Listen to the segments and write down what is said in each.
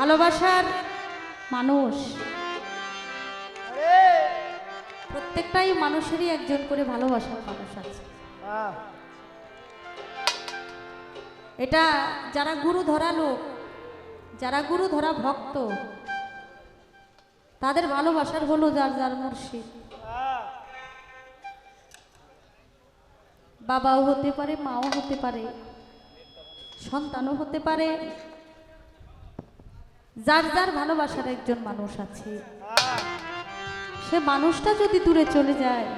ভালোবাসার মানুষ। প্রত্যেকটাই মানুষেরই একজন করে ভালোবাসার মানুষ আছে। এটা যারা গুরু ধরা লোক যারা গুরু ধরা ভক্ত তাদের ভালোবাসার হলো যার যার মুর্শিদ। বাবাও হতে পারে মাও হতে পারে সন্তানও হতে পারে যার যার ভালোবাসার একজন মানুষ আছে। সে মানুষটা যদি দূরে চলে যায়,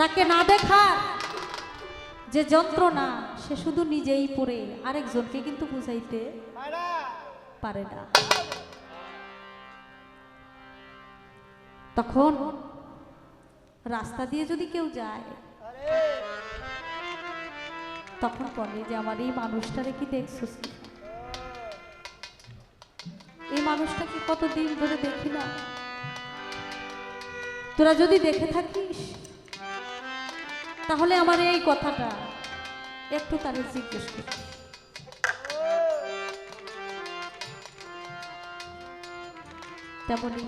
তাকে না দেখার যে যন্ত্রণা, সে শুধু নিজেই পড়ে, আরেকজনকে কিন্তু বুঝাইতে পারে না। তখন রাস্তা দিয়ে যদি কেউ যায়, তখন বলে যে, আমার এই মানুষটারে কি দেখছিস এই মানুষটাকে কতদিন ধরে দেখি না তোরা যদি দেখে থাকিস, তাহলে আমার এই কথাটা একটু তাদের জিজ্ঞেস কর। তেমনই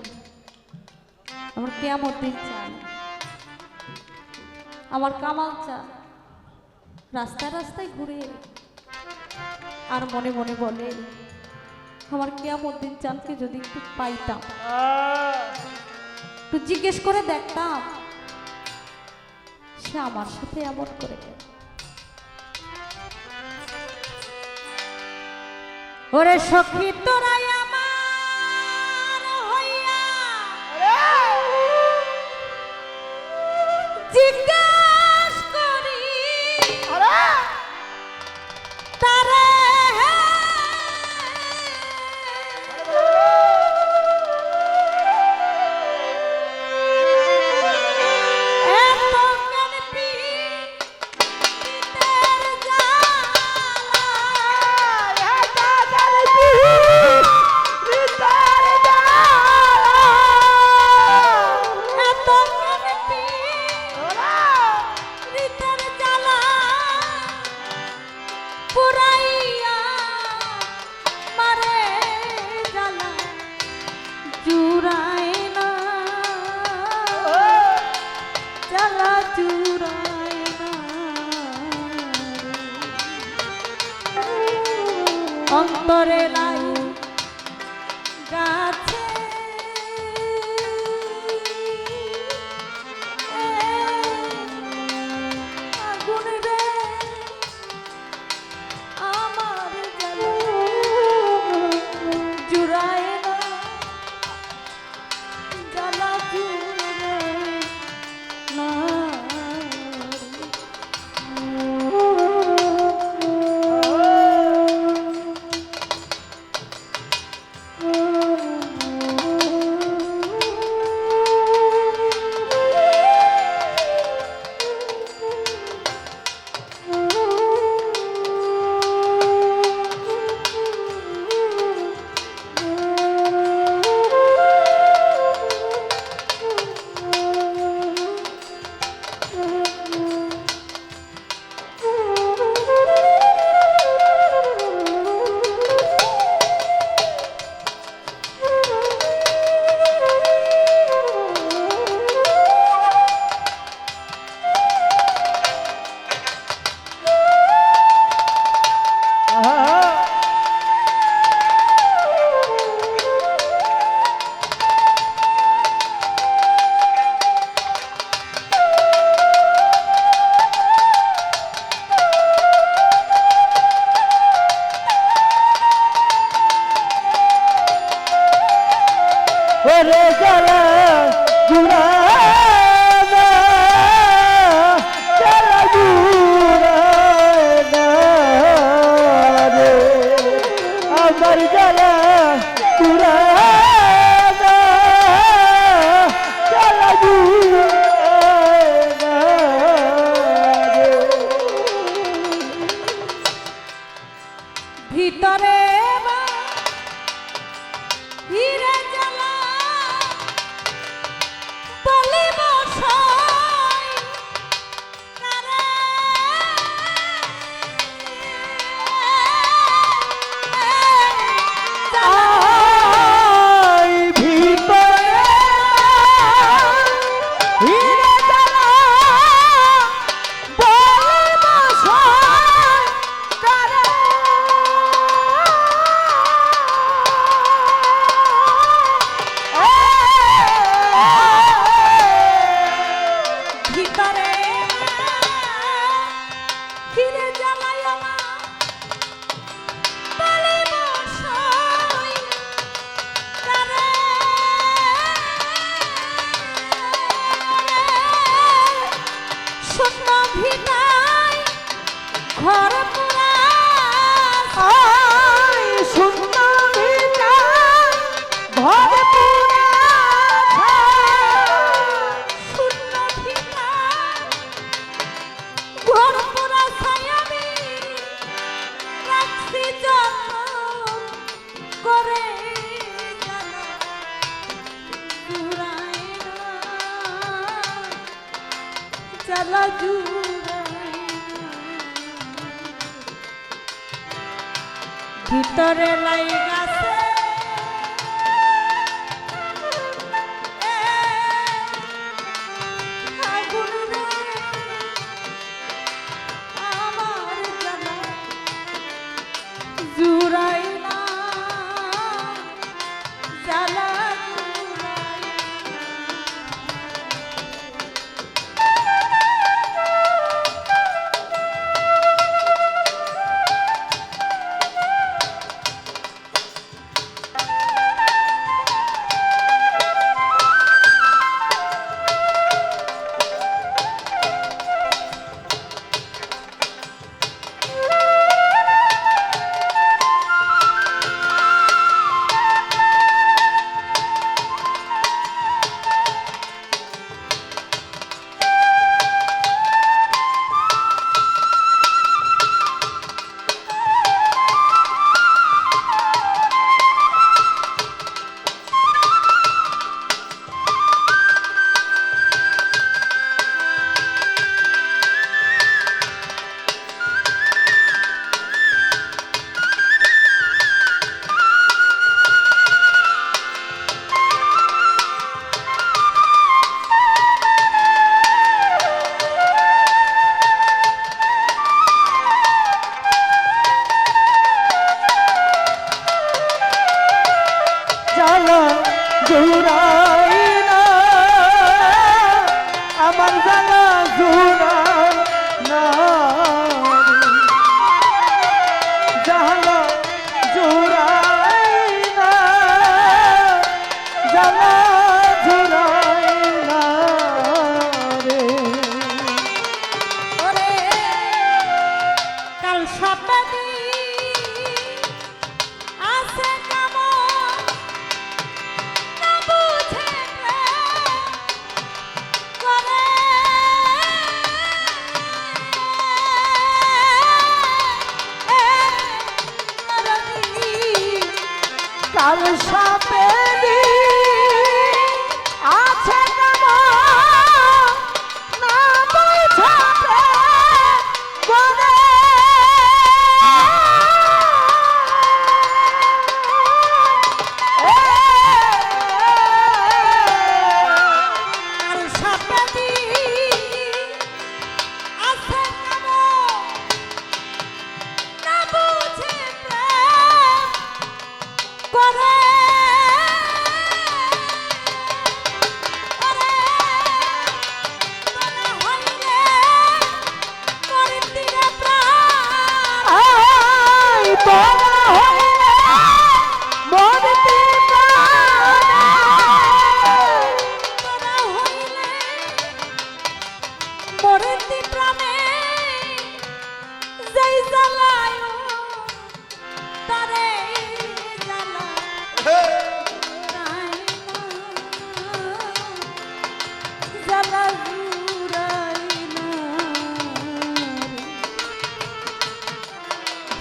আমার কেমন দিন চাই? আমার কামাল চা রাস্তায় রাস্তায় ঘুরে আর মনে মনে বলে আমার কেমন দিন চাঁদকে যদি একটু পাইতাম। একটু জিজ্ঞেস করে দেখতাম সে আমার সাথে এমন করে গেল ওরে সখী তোরাই অন্তরে লাই ভিতরে বা জ্বালা বসা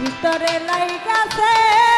ভিতরে লাইকা আগুন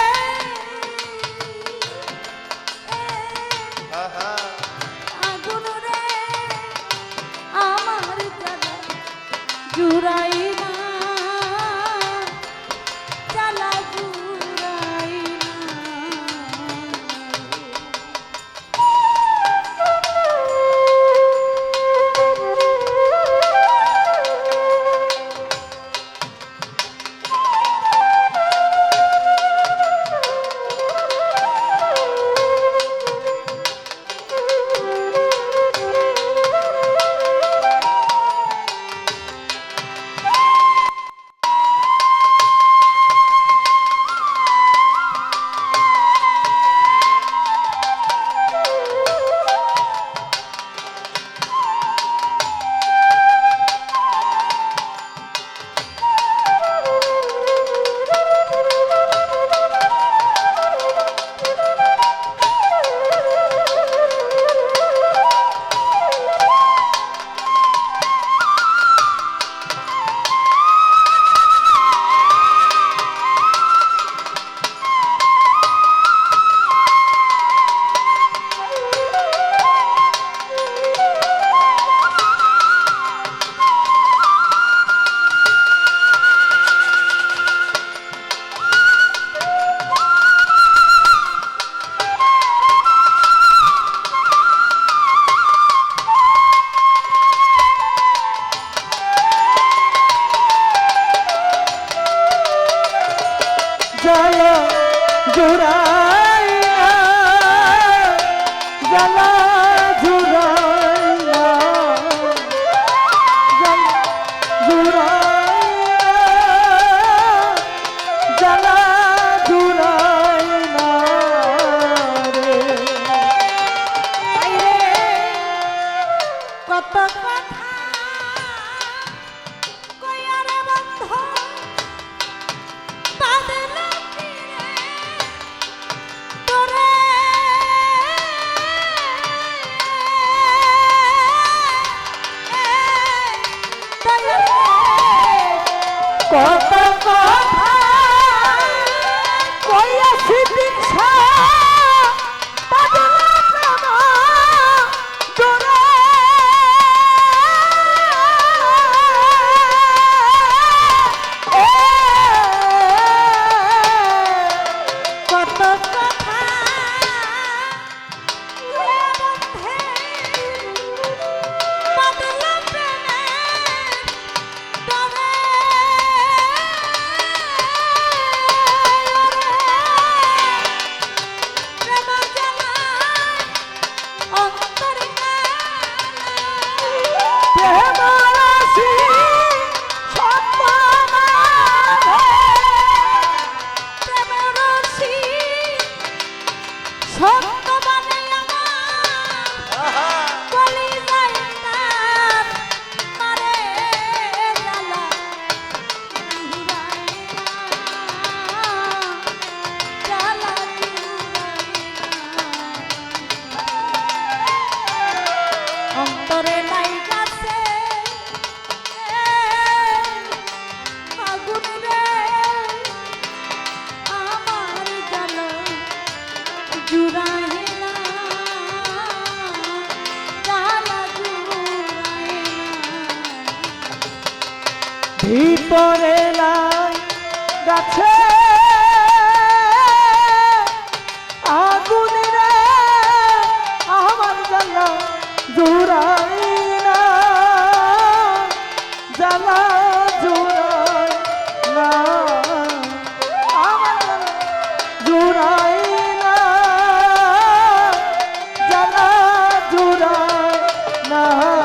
Opa! করে গাছে আগুনে আমার জ্বালা জোড়াই না। জ্বালা জোড়াই না। আমার জোড়াই না। জ্বালা জোড়াই না।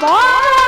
Bye.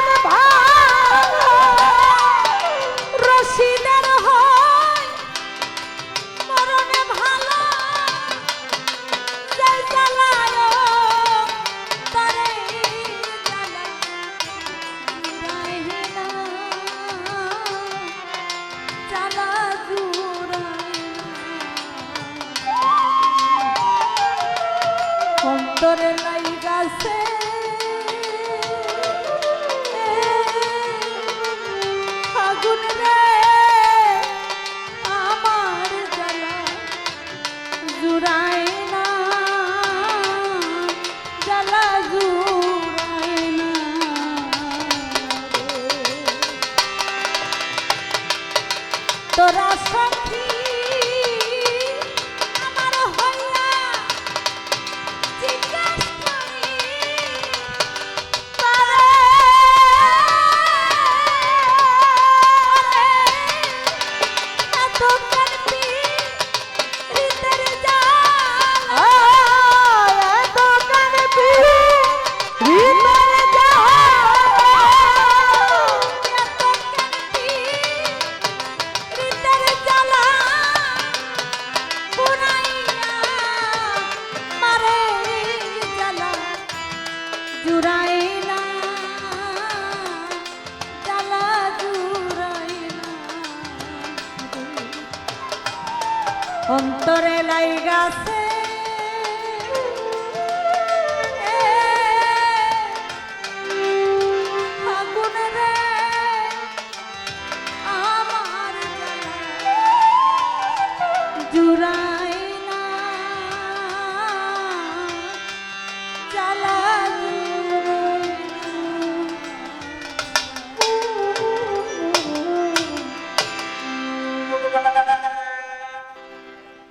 অন্তরে লাইগাছে